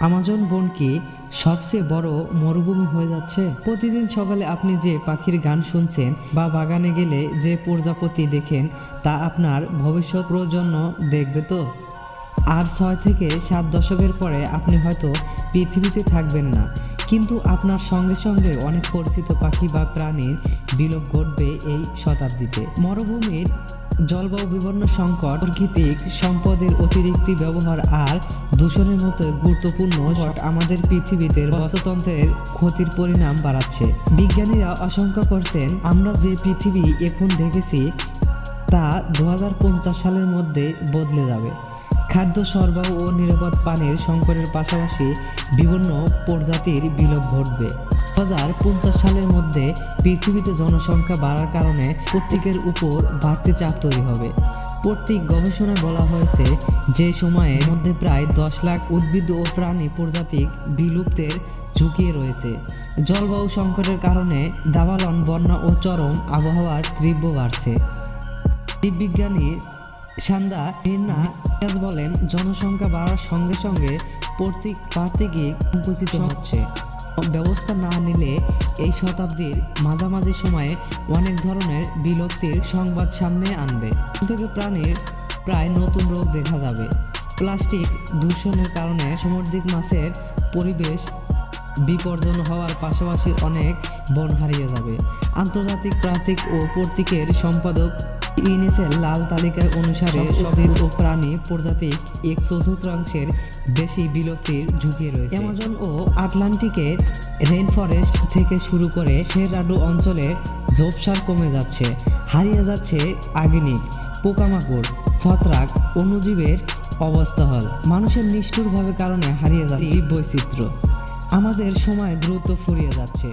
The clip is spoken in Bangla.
আমাজন বন কি সবচেয়ে বড় মরুভূমি হয়ে যাচ্ছে। প্রতিদিন সকালে আপনি যে পাখির গান শুনছেন বা বাগানে গেলে যে প্রজাপতি দেখেন, তা আপনার ভবিষ্যৎ প্রজন্ম দেখবে তো? আর ছয় থেকে সাত দশকের পরে আপনি হয়তো পৃথিবীতে থাকবেন না। কিন্তু আপনার সঙ্গে সঙ্গে অনেক পরিচিত পাখি বা প্রাণীর বিলোপ ঘটবে এই শতাব্দীতে। মরুভূমির জলবায়ু বিভিন্ন সংকট প্রাকৃতিক সম্পদের অতিরিক্ত ব্যবহার আর দূষণের মতো গুরুত্বপূর্ণ আমাদের পৃথিবীতে বাস্তুতন্ত্রের ক্ষতির পরিণাম বাড়াচ্ছে। বিজ্ঞানীরা আশঙ্কা করছেন, আমরা যে পৃথিবী এখন দেখেছি, তা দু হাজার পঞ্চাশ সালের মধ্যে বদলে যাবে। খাদ্য সরবরাহ ও নিরাপদ পানির সংকটের পাশাপাশি বিভিন্ন প্রজাতির বিলোপ ঘটবে। হাজার পঞ্চাশ সালের মধ্যে পৃথিবীতে জনসংখ্যা বাড়ার কারণে প্রত্যেকের উপর বাড়তি চাপ তৈরি হবে। প্রত্যেক গবেষণায় বলা হয়েছে যে সময়ের মধ্যে প্রায় দশ লাখ উদ্ভিদ ও প্রাণী প্রজাতি বিলুপ্তের ঝুঁকি রয়েছে। জলবায়ু সংকটের কারণে দাবালন বন্যা ও চরম আবহাওয়ার তীব্র বাড়ছে। জীববিজ্ঞানী সান্দা মির্না বলেন, জনসংখ্যা বাড়ার সঙ্গে সঙ্গে প্রত্যেক প্রাকৃতিক সংকুচিত হচ্ছে। ব্যবস্থা না নিলে এই শতাব্দীর মাঝামাঝি সময়ে অনেক ধরনের বিলুপ্তির সংবাদ সামনে আনবে। থেকে প্রাণীর প্রায় নতুন রোগ দেখা যাবে। প্লাস্টিক দূষণের কারণে সামুদ্রিক মাছের পরিবেশ বিপর্জন হওয়ার পাশাপাশি অনেক বন হারিয়ে যাবে। আন্তর্জাতিক প্রান্তিক ও প্রতীকের সম্পাদক ইউনিসের লাল তালিকায় অনুসারে সবুজ ও প্রাণী প্রজাতি এক চতুর্থাংশের বেশি বিলুপ্তির ঝুঁকি রয়েছে। অ্যামাজন ও আটলান্টিকের রেন ফরেস্ট থেকে শুরু করে সেরাডু অঞ্চলে ঝোপসার কমে যাচ্ছে, হারিয়ে যাচ্ছে আগ্নিক পোকামাকড়, ছত্রাক অনুজীবের অবস্থা হল মানুষের নিষ্ঠুরভাবে কারণে হারিয়ে যাচ্ছে জীব বৈচিত্র্য আমাদের সময় দ্রুত ফুরিয়ে যাচ্ছে।